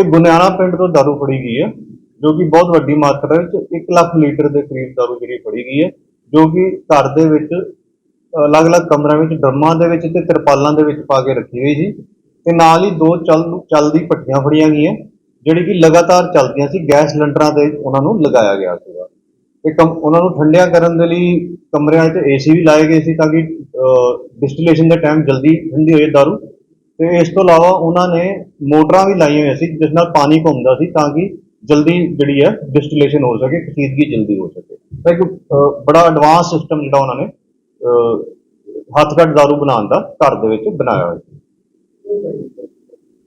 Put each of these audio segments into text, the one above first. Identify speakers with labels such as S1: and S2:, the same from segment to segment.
S1: ਇਹ ਗੁਨਿਆਣਾ ਪਿੰਡ ਤੋਂ ਦਾਰੂ ਫੜੀ ਗਈ ਹੈ, ਜੋ ਕਿ ਬਹੁਤ ਵੱਡੀ ਮਾਤਰਾ ਵਿੱਚ 1 ਲੱਖ ਲੀਟਰ ਦੇ ਕਰੀਬ ਦਾਰੂ ਜਿਹੜੀ ਫੜੀ ਗਈ ਹੈ, ਜੋ ਕਿ ਘਰ ਦੇ ਵਿੱਚ, ਅਲੱਗ-ਅਲੱਗ ਕਮਰਿਆਂ ਵਿੱਚ, ਡਰਮਾਂ ਦੇ ਵਿੱਚ ਤੇ ਤਰਪਾਲਾਂ ਦੇ ਵਿੱਚ ਪਾ ਕੇ ਰੱਖੀ ਹੋਈ ਸੀ ਤੇ ਨਾਲ ਹੀ ਦੋ ਚੱਲ, ਚੱਲਦੀ ਭੱਠੀਆਂ ਫੜੀਆਂ ਗਈਆਂ, ਜਿਹੜੀ ਕਿ ਲਗਾਤਾਰ ਚੱਲਦੀਆਂ ਸੀ, ਗੈਸ ਸਿਲੰਡਰਾਂ ਤੇ ਉਹਨਾਂ ਨੂੰ ਲਗਾਇਆ ਗਿਆ ਸੀਗਾ। ਤੇ ਕਮ- ਉਹਨਾਂ ਨੂੰ ਠੰਡਿਆ ਕਰਨ ਦੇ ਲਈ ਕਮਰਿਆਂ 'ਚ ਏਸੀ ਵੀ ਲਾਏ ਗਏ ਸੀ ਤਾਂ ਕਿ ਡਿਸਟਿਲੇਸ਼ਨ ਦੇ ਟਾਈਮ ਜਲਦੀ ਠੰਡੀ ਹੋਏ ਦਾਰੂ। ਤੇ ਇਸ ਤੋਂ ਇਲਾਵਾ ਉਹਨਾਂ ਨੇ ਮੋਟਰਾਂ ਵੀ ਲਾਈਆਂ ਹੋਈਆਂ ਸੀ ਜਿਸ ਨਾਲ ਪਾਣੀ ਘੁੰਮਦਾ ਸੀ ਤਾਂ ਕਿ ਜਲਦੀ ਜਿਹੜੀ ਹੈ ਡਿਸਟਿਲੇਸ਼ਨ ਹੋ ਸਕੇ ਕਸੀਦਗੀ ਜਲਦੀ ਹੋ ਸਕੇ। ਤਾਂ ਇੱਕ ਬੜਾ ਐਡਵਾਂਸ ਸਿਸਟਮ ਜਿਹੜਾ ਉਹਨਾਂ ਨੇ ਹੱਥ-ਘੱਟ ਦਾਰੂ ਬਣਾਉਣ ਦਾ ਘਰ ਦੇ ਵਿੱਚ ਬਣਾਇਆ ਹੋਇਆ ਸੀ।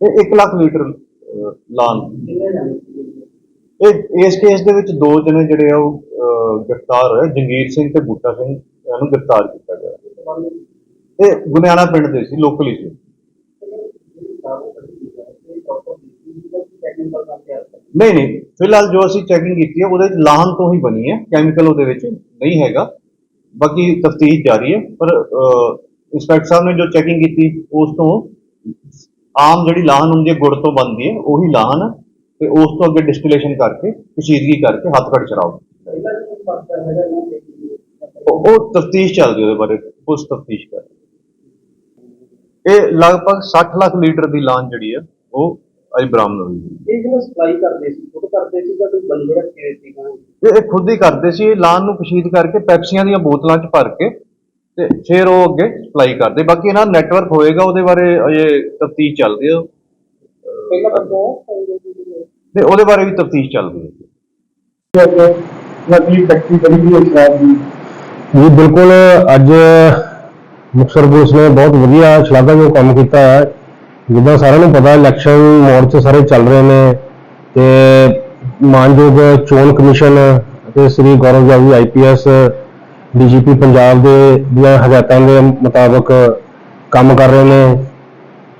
S1: ਇਹ 1 ਲੱਖ ਲੀਟਰ ਅਹ, ਲਾਉਣ ਇਹ ਇਸ ਕੇਸ ਦੇ ਵਿੱਚ ਦੋ ਜਣੇ ਜਿਹੜੇ ਆ ਉਹ ਗ੍ਰਿਫਤਾਰ ਹੋਏ। ਜੰਗੀਰ ਸਿੰਘ ਤੇ ਬੂਟਾ ਸਿੰਘ ਨੂੰ ਗ੍ਰਿਫਤਾਰ ਕੀਤਾ ਗਿਆ। ਇਹ ਗੁਨਿਆਣਾ ਪਿੰਡ ਦੇ ਸੀ ਲੋਕਲੀ ਸੀ। ਨਹੀਂ ਨਹੀਂ, ਫਿਲਹਾਲ ਜੋ ਅਸੀਂ ਚੈਕਿੰਗ ਕੀਤੀ ਹੈ, ਉਹਦੇ ਵਿੱਚ ਲਾਹਨ ਤੋਂ ਹੀ ਬਣੀ ਹੈ ਕੈਮੀਕਲ ਉਹਦੇ ਵਿੱਚ ਨਹੀਂ ਹੈਗਾ। ਬਾਕੀ ਤਫਤੀਸ਼ ਜਾਰੀ ਹੈ, ਪਰ ਇੰਸਪੈਕਟਰ ਸਾਹਿਬ ਨੇ ਜੋ ਚੈਕਿੰਗ ਕੀਤੀ, ਉਸ ਤੋਂ ਆਮ ਜਿਹੜੀ ਲਾਹਨ ਹੁੰਦੀ ਹੈ, ਗੁੜ ਤੋਂ ਬਣਦੀ ਹੈ, ਉਹੀ ਲਾਹਨ ਤੇ ਉਸ ਤੋਂ ਅੱਗੇ ਡਿਸਟਿਲੇਸ਼ਨ ਕਰਕੇ ਕਸ਼ੀਦਗੀ ਕਰਕੇ ਹੱਥ ਘੜ ਚਰਾਓ ਉਹ- ਤਫਤੀਸ਼ ਚੱਲਦੀ ਉਹਦੇ ਬਾਰੇ, ਪੁਲਿਸ ਤਫਤੀਸ਼ ਕਰ ਇਹ ਲਗਭਗ 60 ਲੱਖ ਲੀਟਰ ਦੀ ਲਾਹਨ ਜਿਹੜੀ ਹੈ, ਉਹ ਅੱਜ ਬਰਾਮਦ ਹੋਈ ਹੈ
S2: ਇਹ ਜਿਹੜਾ ਸਪਲਾਈ ਕਰਦੇ ਸੀ ਖੁਦ ਕਰਦੇ ਸੀ ਜਾਂ ਕੋਈ ਬੰਦੇ ਰੱਖੇ ਹੋਏ ਸੀ ਗਾਂ
S1: ਇਹ ਇਹ ਖੁਦ ਹੀ ਕਰਦੇ ਸੀ ਇਹ ਲਾਨ ਨੂੰ ਕਸ਼ੀਦ ਕਰਕੇ ਪੈਪਸੀਆਂ ਦੀਆਂ ਬੋਤਲਾਂ 'ਚ ਭਰ ਕੇ ਤੇ ਫਿਰ ਉਹ ਅੱਗੇ ਸਪਲਾਈ ਕਰਦੇ। ਬਾਕੀ ਇਹਨਾਂ ਨੈਟਵਰਕ ਹੋਏਗਾ ਉਹਦੇ ਬਾਰੇ ਅਜੇ ਤਫਤੀਸ਼ ਚੱਲਦੀ ਹੈ
S2: ਪਹਿਲਾਂ ਬੰਦਾ
S1: ਤੇ ਉਹਦੇ ਬਾਰੇ ਵੀ ਤਫਤੀਸ਼ ਚੱਲ ਰਹੀ ਹੈ।
S3: ਹੋਈ ਹੈ ਸ਼ਰਾਬ ਦੀ।
S4: ਜੀ ਬਿਲਕੁਲ ਅੱਜ ਮੁਕਤਸਰ ਪੁਲਿਸ ਨੇ ਬਹੁਤ ਵਧੀਆ ਸ਼ਲਾਘਾਯੋਗ ਕੰਮ ਕੀਤਾ ਹੈ। ਜਿੱਦਾਂ ਸਾਰਿਆਂ ਨੂੰ ਪਤਾ ਇਲੈਕਸ਼ਨ ਮੋੜ ਸਾਰੇ ਚੱਲ ਰਹੇ ਨੇ ਤੇ ਮਾਨਯੋਗ ਚੋਣ ਕਮਿਸ਼ਨ ਅਤੇ ਸ੍ਰੀ ਗੌਰਵ ਜਾਵੀ ਆਈਪੀਐਸ ਡੀਜੀਪੀ ਪੰਜਾਬ ਦੇ ਦੀਆਂ ਹਦਾਇਤਾਂ ਦੇ ਮੁਤਾਬਕ ਕੰਮ ਕਰ ਰਹੇ ਨੇ।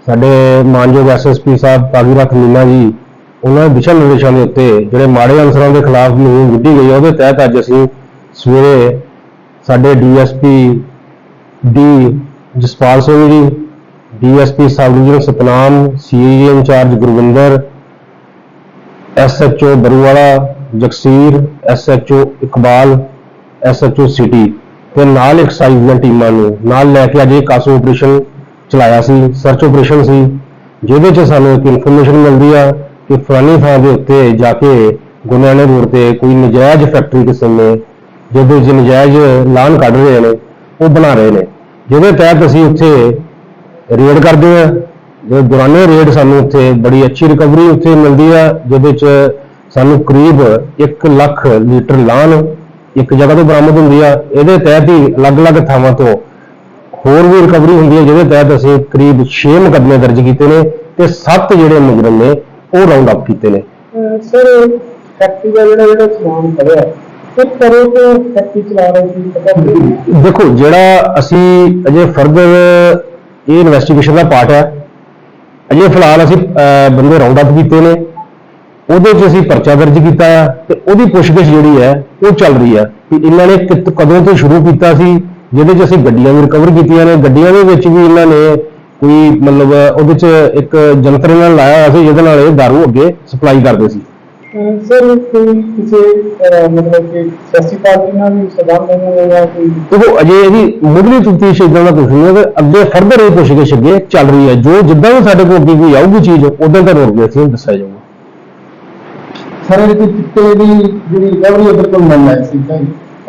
S4: ਸਾਡੇ ਮਾਨਯੋਗ ਐਸਐਸਪੀ ਸਾਹਿਬ ਭਾਗੀਰਥ ਮੀਨਾ ਜੀ, ਉਹਨਾਂ ਦੇ ਦਿਸ਼ਾ ਨਿਰਦੇਸ਼ਾਂ ਦੇ ਉੱਤੇ ਜਿਹੜੇ ਮਾੜੇ ਅਨਸਰਾਂ ਦੇ ਖਿਲਾਫ ਮੁਹਿੰਮ ਵਿੱਢੀ ਗਈ ਹੈ ਉਹਦੇ ਤਹਿਤ ਅੱਜ ਅਸੀਂ ਸਵੇਰੇ ਸਾਡੇ DSP D Jaspal Singh ji DSP sub division Satnam CIA incharge Gurvinder, SHO Baruwala, Jagsir, SHO Iqbal, SHO city ਤੇ ਨਾਲ ਐਕਸਾਈਜ਼ ਦੀਆਂ ਟੀਮਾਂ ਨੂੰ ਨਾਲ ਲੈ ਕੇ ਅੱਜ ਇਹ ਕਾਸੋ ਆਪਰੇਸ਼ਨ ਚਲਾਇਆ ਸੀ ਸਰਚ ਆਪਰੇਸ਼ਨ ਸੀ, ਜਿਹਦੇ 'ਚ ਸਾਨੂੰ ਇੱਕ ਇਨਫੋਰਮੇਸ਼ਨ ਮਿਲਦੀ ਆ ਕਿ ਫਲਾਨੀ ਥਾਂ ਦੇ ਉੱਤੇ ਜਾ ਕੇ ਗੁਨਿਆਣੇ ਰੋਡ ਤੇ ਕੋਈ ਨਜਾਇਜ਼ ਫੈਕਟਰੀ ਕਿਸੇ ਨੇ, ਜਿਹਦੇ 'ਚ ਨਜਾਇਜ਼ ਲਾਨ ਕੱਢ ਰਹੇ ਨੇ, ਉਹ ਬਣਾ ਰਹੇ ਨੇ। ਜਿਹਦੇ ਤਹਿਤ ਅਸੀਂ ਉੱਥੇ ਰੇਡ ਕਰਦੇ ਆ। ਜੋ ਦੌਰਾਨੇ ਰੇਡ ਸਾਨੂੰ ਉੱਥੇ ਬੜੀ ਅੱਛੀ ਰਿਕਵਰੀ ਉੱਥੇ ਮਿਲਦੀ ਆ ਜਿਹਦੇ ਚ ਸਾਨੂੰ ਕਰੀਬ 1 ਲੱਖ ਲੀਟਰ ਲਾਨ ਇੱਕ ਜਗ੍ਹਾ ਤੋਂ ਬਰਾਮਦ ਹੁੰਦੀ ਆ। ਇਹਦੇ ਤਹਿਤ ਹੀ ਅਲੱਗ-ਅਲੱਗ ਥਾਵਾਂ ਤੋਂ ਹੋਰ ਵੀ ਰਿਕਵਰੀ ਹੁੰਦੀ ਹੈ ਜਿਹਦੇ ਤਹਿਤ ਅਸੀਂ ਕਰੀਬ 6 ਮੁਕੱਦਮੇ ਦਰਜ ਕੀਤੇ ਨੇ ਤੇ 7 ਜਿਹੜੇ ਮੁਜਰਮ ਨੇ ਉਹ ਰਾਉਂਡ ਅਪ ਕੀਤੇ ਨੇ।
S3: ਸਰ ਫੈਕਟਰੀ ਦਾ ਜਿਹੜਾ ਜਿਹੜਾ ਸਮਾਨ ਪੜਿਆ ਇਹ ਕਰੋ ਤੇ ਫੈਕਟਰੀ ਚਲਾ ਰਹੇ ਸੀ? ਪਤਾ ਨਹੀਂ
S4: ਦੇਖੋ ਜਿਹੜਾ ਅਸੀਂ ਅਜੇ ਫਰਦਰ ਇਹ ਇਨਵੈਸਟੀਗੇਸ਼ਨ ਦਾ ਪਾਰਟ ਹੈ। ਅਜੇ ਫਿਲਹਾਲ ਅਸੀਂ ਬੰਦੇ ਰਾਉਂਡ ਅਪ ਕੀਤੇ ਨੇ। ਉਹਦੇ 'ਚ ਅਸੀਂ ਪਰਚਾ ਦਰਜ ਕੀਤਾ ਹੈ ਤੇ ਉਹਦੀ ਪੁੱਛਗਿੱਛ ਜਿਹੜੀ ਹੈ, ਉਹ ਚੱਲ ਰਹੀ ਹੈ ਕਿ ਇਹਨਾਂ ਨੇ ਕਿਤ- ਕਦੋਂ ਤੋਂ ਸ਼ੁਰੂ ਕੀਤਾ ਸੀ, ਜਿਹਦੇ 'ਚ ਅਸੀਂ ਗੱਡੀਆਂ ਵੀ ਰਿਕਵਰ ਕੀਤੀਆਂ ਨੇ। ਗੱਡੀਆਂ ਦੇ ਵਿੱਚ ਵੀ ਇਹਨਾਂ ਨੇ ਕੋਈ ਮਤਲਬ ਉਹਦੇ 'ਚ ਇੱਕ ਜੰਤਰ ਨਾਲ ਲਾਇਆ ਹੋਇਆ ਸੀ, ਜਿਹਦੇ ਨਾਲ ਇਹ ਦਾਰੂ ਅੱਗੇ ਸਪਲਾਈ ਕਰਦੇ ਸੀ।
S3: ਸਰ ਕੋਈ ਕਿਸੇ ਅਹ, ਮਤਲਬ ਕਿ ਸਿਆਸੀ ਪਾਰਟੀ ਨਾਲ ਵੀ ਸਬੰਧ ਨਹੀਂ ਜਾਂ ਕੋਈ?
S4: ਦੇਖੋ ਅਜੇ ਇਹਦੀ ਮੁੱਢਲੀ ਤਫਤੀਸ਼ ਇਦਾਂ ਦਾ ਕੁਝ ਨਹੀਂ ਹੈ ਤੇ ਅੱਗੇ ਫਰਦਰ ਇਹ ਪੁੱਛਗਿੱਛ ਅੱਗੇ ਚੱਲ ਰਹੀ ਹੈ। ਜੋ ਜਿੱਦਾਂ ਵੀ ਸਾਡੇ ਕੋਲ ਅੱਗੇ ਕੋਈ ਆਊਗੀ ਚੀਜ਼ ਉਦੋਂ ਤਾਂ ਰੋਕ ਅਸੀਂ ਦੱਸਿਆ ਜਾਊਗਾ।
S3: ਸਰ ਇਹਦੇ ਚਿੱਟੇ ਦੀ ਜਿਹੜੀ ਰਿਕਵਰੀ ਹੈ ਬਿਲਕੁਲ ਮੰਨ ਹੈ ਸੀ ਤਾਂ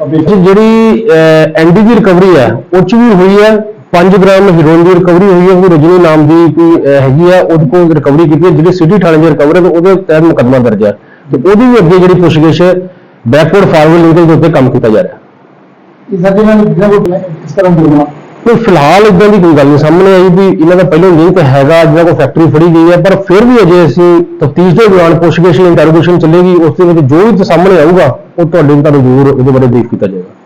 S3: ਅਬੇ
S4: ਤੇ ਜਿਹੜੀ ਐਨਡੀ ਦੀ ਰਿਕਵਰੀ ਹੈ ਉਹ ਚ ਵੀ ਹੋਈ ਹੈ। 5 ਗ੍ਰਾਮ ਹੀਰੋਇਨ ਦੀ ਰਿਕਵਰੀ ਹੋਈ ਹੈ ਕੋਈ ਰਜਨੀ ਨਾਮ ਦੀ ਕੋਈ ਅਹ, ਹੈਗੀ ਹੈ ਉਹਦੇ ਕੋਲ ਰਿਕਵਰੀ ਕੀਤੀ ਹੈ। ਜਿਹੜੀ ਸਿਟੀ ਥਾਣੇ ਦੀ ਰਿਕਵਰੀ ਹੈ ਤੇ ਉਹਦੇ ਤਹਿਤ ਮੁਕੱਦਮਾ ਦਰਜ ਹੈ। ਤੇ ਉਹਦੀ ਵੀ ਅੱਗੇ ਜਿਹੜੀ ਪੁੱਛਗਿੱਛ ਬੈਕਵਰਡ ਫਾਰਵਰਡ ਲਿੰਕ ਦੇ ਉੱਤੇ ਕੰਮ ਕੀਤਾ ਜਾ ਰਿਹਾ। ਹੈ
S3: ਇਸ ਸਾਡੇ ਨਾਲ ਜਿਹੜਾ ਕੋਈ ਕਿਸ ਤਰ੍ਹਾਂ ਜੁੜਨਾ
S4: ਤੇ ਫਿਲਹਾਲ ਇਦਾਂ ਦੀ ਕੋਈ ਗੱਲ ਨਹੀਂ ਸਾਹਮਣੇ ਆਈ ਵੀ ਇਹਨਾਂ ਦਾ ਪਹਿਲਾਂ ਲਿੰਕ ਹੈਗਾ ਜਿਹੜਾ ਕੋਈ ਫੈਕਟਰੀ ਫੜੀ ਗਈ ਹੈ ਪਰ ਫਿਰ ਵੀ ਅਜੇ ਅਸੀਂ ਤਫਤੀਸ਼ ਦੇ ਦੌਰਾਨ ਪੁੱਛਗਿੱਛ ਇੰਟਰੋਗੇਸ਼ਨ ਚੱਲੇਗੀ ਉਸ ਦੇ ਵਿੱਚ ਜੋ ਵੀ ਸਾਹਮਣੇ ਆਊਗਾ ਉਹ ਤੁਹਾਡੇ ਤੁਹਾਨੂੰ ਜ਼ਰੂਰ ਉਹਦੇ ਬਾਰੇ ਬਰੀਫ ਕੀਤਾ ਜਾਏਗਾ।